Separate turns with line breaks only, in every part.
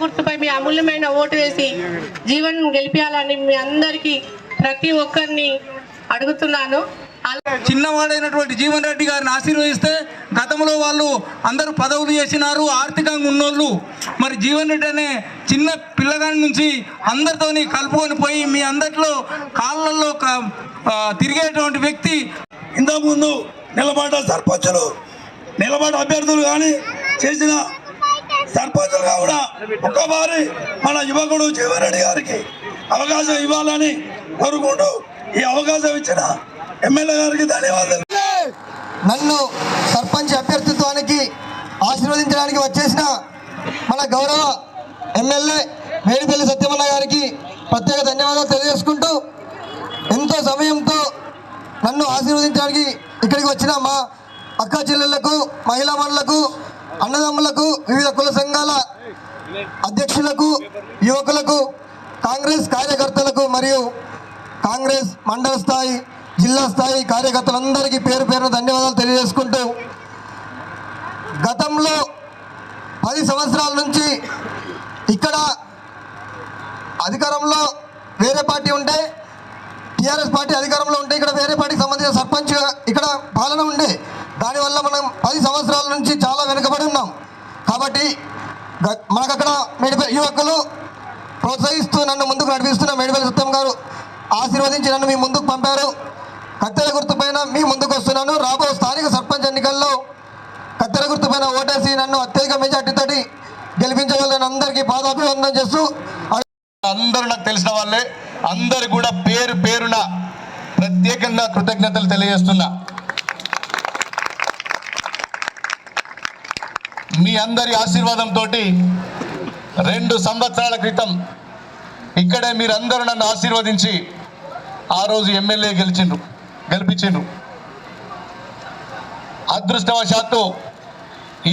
గుర్తుపై మీ అమూల్యమైన ఓటు వేసి జీవన్ గెలిపించాలని మీ అందరికీ ప్రతి ఒక్కరిని అడుగుతున్నాను. అలా-
చిన్నవాడైనటువంటి జీవన్ రెడ్డి గారిని ఆశీర్వదిస్తే గతంలో వాళ్ళు అందరూ పదవులు చేసినారు ఆర్థికంగా ఉన్నోళ్ళు. మరి జీవన్ రెడ్డి అనే చిన్న పిల్లగాడి నుంచి అందరితోని కలుపుకొని పోయి మీ అందరిలో కాళ్ళల్లో తిరిగేటువంటి వ్యక్తి.
ఇంతకుముందు నిలబడ్డ సర్పంచులు నిలబడ్డ అభ్యర్థులు కానీ చేసిన సర్పంచులుగా కూడా ఒక్కసారి మన యువకుడు జీవరెడ్డి గారికి అవకాశం ఇవ్వాలని కోరుకుంటూ ఈ అవకాశం ఇచ్చిన ఎమ్మెల్యే గారికి ధన్యవాదాలు.
నన్ను సర్పంచ్ అభ్యర్థిత్వానికి ఆశీర్వదించడానికి వచ్చేసిన మన గౌరవ ఎమ్మెల్యే మేడిపల్లి సత్యమన్న గారికి ప్రత్యేక ధన్యవాదాలు తెలియజేసుకుంటూ ఎంతో సమయంతో నన్ను ఆశీర్వదించడానికి ఇక్కడికి వచ్చిన మా అక్క చెల్లెళ్ళకు మహిళా మనులకు అన్నదమ్ములకు వివిధ కుల సంఘాల అధ్యక్షులకు యువకులకు కాంగ్రెస్ కార్యకర్తలకు మరియు కాంగ్రెస్ మండల స్థాయి జిల్లా స్థాయి కార్యకర్తలందరికీ పేరు పేరున ధన్యవాదాలు తెలియజేసుకుంటూ గతంలో పది సంవత్సరాల నుంచి ఇక్కడ అధికారంలో వేరే పార్టీ ఉంటే టీఆర్ఎస్ పార్టీ అధికారంలో ఉంటే ఇక్కడ వేరే పార్టీకి సంబంధించిన సర్పంచ్ ఇక్కడ పాలన ఉండే దానివల్ల మనం పది సంవత్సరాల నుంచి చాలా వెనుకబడి ఉన్నాం. కాబట్టి మనకు అక్కడ మెడిపల్ యువకులు ప్రోత్సహిస్తూ నన్ను ముందుకు నడిపిస్తున్న మేడిపల్లి సత్యం గారు ఆశీర్వదించి నన్ను మీ ముందుకు పంపారు. కత్తెర గుర్తు పైన మీ ముందుకు వస్తున్నాను. రాబో స్థానిక సర్పంచ్ ఎన్నికల్లో కత్తెర గుర్తు పైన ఓటేసి నన్ను అత్యధిక మెజార్టీతోటి గెలిపించగలని అందరికీ పాదాభివందనం చేస్తూ
అందరూ నాకు తెలిసిన వాళ్ళే. అందరు కూడా పేరు పేరున ప్రత్యేకంగా కృతజ్ఞతలు తెలియజేస్తున్నా. మీ అందరి ఆశీర్వాదంతో రెండు సంవత్సరాల క్రితం ఇక్కడే మీరందరూ నన్ను ఆశీర్వదించి ఆ రోజు ఎమ్మెల్యే గెలిచిండ్రు గెలిపించిండ్రు. అదృష్టవశాత్తు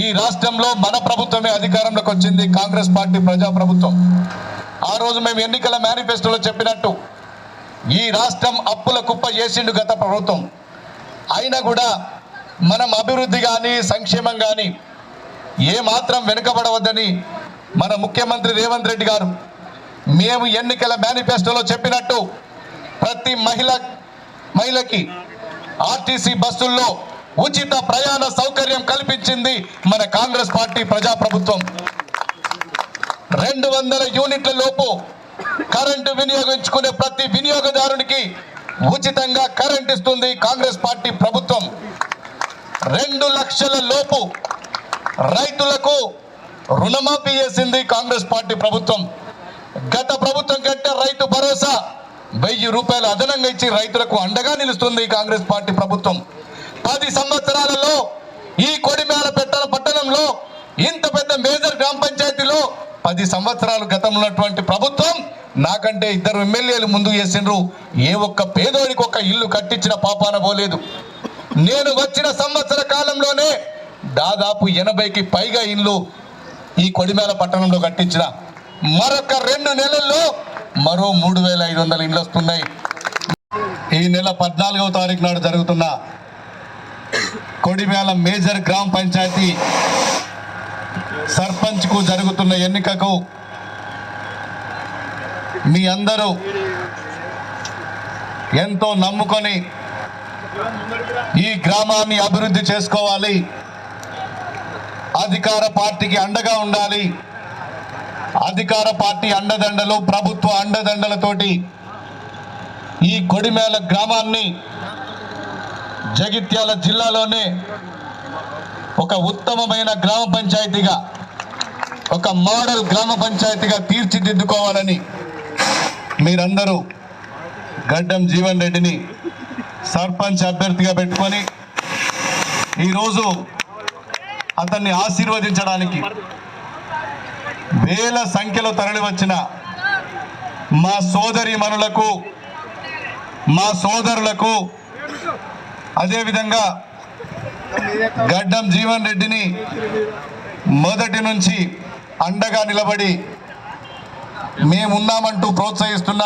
ఈ రాష్ట్రంలో మన ప్రభుత్వమే అధికారంలోకి వచ్చింది కాంగ్రెస్ పార్టీ ప్రజాప్రభుత్వం. ఆ రోజు మేము ఎన్నికల మేనిఫెస్టోలో చెప్పినట్టు ఈ రాష్ట్రం అప్పుల కుప్ప చేసిండు గత ప్రభుత్వం. అయినా కూడా మనం అభివృద్ధి కానీ సంక్షేమం కానీ ఏ మాత్రం వెనుకబడవద్దని మన ముఖ్యమంత్రి రేవంత్ రెడ్డి గారు మేము ఎన్నికల మేనిఫెస్టోలో చెప్పినట్టు ప్రతి మహిళ మహిళకి ఆర్టీసీ బస్సుల్లో ఉచిత ప్రయాణ సౌకర్యం కల్పించింది మన కాంగ్రెస్ పార్టీ ప్రజాప్రభుత్వం. రెండు వందల యూనిట్ల లోపు కరెంటు వినియోగించుకునే ప్రతి వినియోగదారునికి ఉచితంగా కరెంట్ ఇస్తుంది కాంగ్రెస్ పార్టీ ప్రభుత్వం. రెండు లక్షల లోపు రైతులకు రుణమాఫీ చేసింది కాంగ్రెస్ పార్టీ ప్రభుత్వం. గత ప్రభుత్వం కంటే రైతు భరోసా వెయ్యి రూపాయలు అదనంగా ఇచ్చి రైతులకు అండగా నిలుస్తుంది కాంగ్రెస్ పార్టీ ప్రభుత్వం. పది సంవత్సరాలలో ఈ కొడిమేల పెట్టల పట్టణంలో ఇంత పెద్ద మేజర్ గ్రామ పంచాయతీలో పది సంవత్సరాలు గతంలో ఉన్నటువంటి ప్రభుత్వం నాకంటే ఇద్దరు ఎమ్మెల్యేలు ముందు చేసిండ్రు. ఏ ఒక్క పేదోడికి ఒక ఇల్లు కట్టించిన పాపాన పోలేదు. నేను వచ్చిన సంవత్సర కాలంలోనే దాదాపు ఎనభైకి పైగా ఇల్లు ఈ కొడిమేల పట్టణంలో కట్టించిన. మరొక రెండు నెలల్లో మరో మూడు వేల ఐదు వందల ఇండ్లు వస్తున్నాయి. ఈ నెల పద్నాలుగవ తారీఖు నాడు జరుగుతున్న కొడిమేల మేజర్ గ్రామ పంచాయతీ సర్పంచ్కు జరుగుతున్న ఎన్నికకు మీ అందరూ ఎంతో నమ్ముకొని ఈ గ్రామాన్ని అభివృద్ధి చేసుకోవాలి. అధికార పార్టీకి అండగా ఉండాలి. అధికార పార్టీ అండదండలు ప్రభుత్వ అండదండలతోటి ఈ కొడిమేల గ్రామాన్ని జగిత్యాల జిల్లాలోనే ఒక ఉత్తమమైన గ్రామ పంచాయతీగా ఒక మోడల్ గ్రామ పంచాయతీగా తీర్చిదిద్దుకోవాలని మీరందరూ గడ్డం జీవన్ రెడ్డిని సర్పంచ్ అభ్యర్థిగా పెట్టుకొని ఈరోజు అతన్ని ఆశీర్వదించడానికి వేల సంఖ్యలో తరలివచ్చిన మా సోదరి మనులకు మా సోదరులకు అదేవిధంగా గడ్డం జీవన్ రెడ్డిని మొదటి నుంచి అండగా నిలబడి మేమున్నామంటూ ప్రోత్సహిస్తున్న